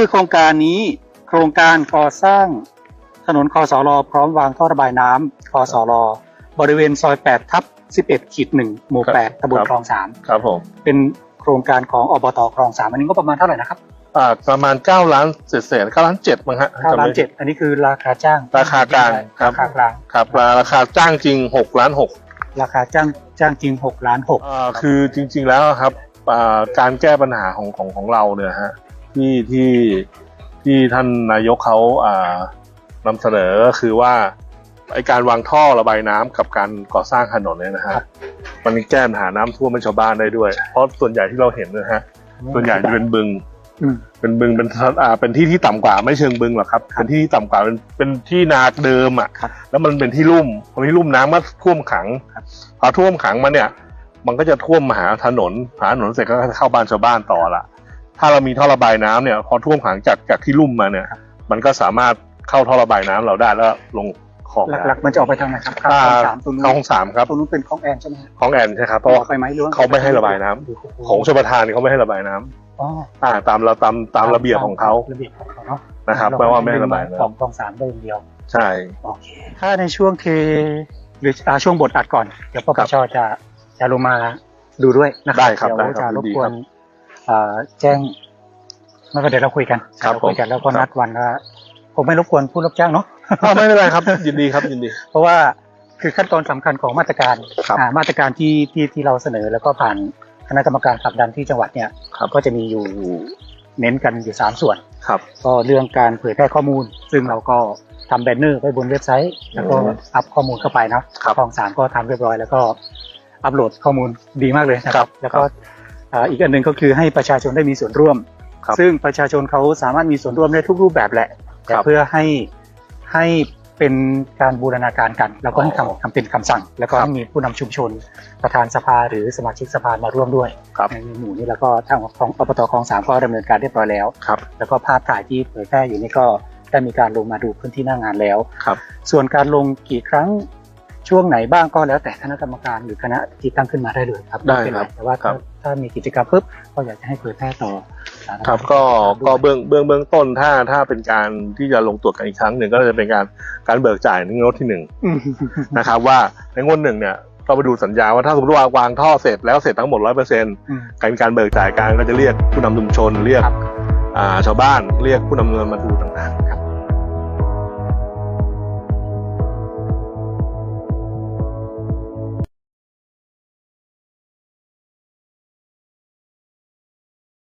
อโครงการนี้โครงการก่อสร้างถนนคอสอรอพร้อมวางท่อระบายน้ำคอสอรอบริเวณซอย8ทับ11ขีด1หมู่ครับ8ตำบลครับ คลองครับผม3เป็นโครงการของอบตคลอง3อันนี้ก็ประมาณเท่าไหร่นะครับอ่าประมาณ 9 ล้านเศษเศษ9ล้าน7มั้งฮะ9ล้านเจ็ดอันนี้คือราคาจ้างราคากลางครับ ราคากลางครับราคาจ้างจริง 6 ล้าน6 ราคาจ้างจ้างจริง6ล้าน6 อ่าคือจริงๆแล้วครับอ่าการแก้ปัญหาของของของเราเนี่ยฮะ ที่ที่ที่ท่านนายกเขาอ่านำเสนอก็คือว่าไอการวางท่อระบายน้ำกับการก่อสร้างถนนเนี่ยนะฮะมันแก้ปัญหาน้ำท่วมให้ชาวบ้านได้ด้วย เพราะส่วนใหญ่ที่เราเห็นนะฮะส่วนใหญ่จะเป็นบึงอืมเป็นบึงเป็นอ่าเป็นที่ที่ต่ำกว่าไม่เชิงบึงหรอกครับครับเป็นที่ที่ต่ำกว่าเป็นเป็นที่นาเดิมอะครับแล้วมันเป็นที่ลุ่มพอที่ลุ่มน้ำมันท่วมขังครับพอท่วมขังมาเนี่ย มันก็จะท่วมมาหาถนนหาถนนเสร็จก็เข้าบ้านชาวบ้านต่อละ ถ้าเรามีท่อระบายน้ำเนี่ยพอท่วมขังจากจากที่ลุ่มมาเนี่ย มันก็สามารถเข้าท่อระบายน้ำเราได้แล้วลงคลองหลักๆมันจะออกไปทางไหนครับอ่าคลองสามตรงนู้คลอนงสามครับตรงนู้นเป็นคลองแอนใช่ไหมครับคลองแอนใช่ครับเพราะอว่าอกไปไหมหรือว่เขาไม่ให้ระบายน้ำของชลประทานเขาไม่ให้ระบายน้ำอ๋ออ่าตามเราตามตามระเบียบของเขาระเบียบของเขาเนาะนะครับเแปลว่าไม่ให้ระบายของน้ำคลองสามได้อย่างเดียว ใช่โอเคถ้าในช่วงเทหรืออ่าช่วงบทอัดก่อนเดี๋ยวปปชจะจะลงมาดูด้วยนะครัได้ครับเดี๋ยวได้ครับจะรบยินดีกวครันบอ่า แจ้งไม่เป็นไรเดี๋ยวเราคุยกันครับเดี๋ยวคุยกันผมแล้วก็ครับนัดวันว่าผมไม่รบกวนผู้รับจ้างเนาะอ้าวไม่เป็นไรครับ ยินดีครับยินดี เพราะว่าคือขั้นตอนสำคัญของมาตรการครับอ่ามาตรการที่ที่ที่เราเสนอแล้วก็ผ่านคณะกรรมการผลักดันที่จังหวัดเนี่ยครับก็จะมีอยู่เน้นกันอยู่สามส่วนครับก็เรื่องการเผยแพร่ข้อมูล ซึ่งเราก็ทำแบนเนอร์ไว้บนเว็บไซต์ แล้วก็อืมอัพข้อมูลเข้าไปนะครับกองสามก็ทำเรียบร้อย แล้วก็อัปโหลดข้อมูลดีมากเลยนะคครัรับบแล้วก็ อ่าอีกอันหนึ่งก็คือให้ประชาชนได้มีส่วนร่วม ครับซึ่งประชาชนเขาสามารถมีส่วนร่วมได้ทุกรูปแบบแหละแต่ครับ เพื่อให้ให้เป็นการบูรณาการกัน แล้วก็ให้อ๋อคำคำเป็นคำสั่ง แล้วก็ครับให้มีผู้นำชุมชน ประธานสภาหรือสมาชิกสภามาร่วมด้วยครับ ในหมู่นี้แล้วก็ทางของอบตคลองสามก็ดำเนินการเรียบร้อยแล้ว ครับ แล้วก็ภาพถ่ายที่เผยแพร่อยู่นี่ก็ได้มีการลงมาดูพื้นที่หน้างานแล้ว ครับ ส่วนการลงกี่ครั้ง ช่วงไหนบ้างก็แล้วแต่คณะกรรมการหรือคณะที่ตั้งขึ้นมาได้เลยครับได้ม่เป็นครับแต่ว่าครัถ้าบถ้ามีกิจกรรมปุ๊บก็อยากจะให้เผยแพร่ต่อสาธารณะครับก็ก็เบื้องเบื้องเบื้องต้นถ้าถ้าเป็นการที่จะลงตรวจกันอีกครั้งหนึ่งก็จะเป็นการการเบิกจ่ายในงวดที่หนึ่งอืมนะครับว่าในงวดหนึ่งเนี่ยก็ไปดูสัญญาว่าถ้าสมมติว่าวางท่อเสร็จแล้วเสร็จทั้งหมดร้อยเปอร์เซ็นต์อืมการมีการเบิกจ่ายกลางก็จะเรียกผู้นำชุมชนเรียกครับอ่าชาวบ้านเรียกผู้นำเงินมาดูต่าง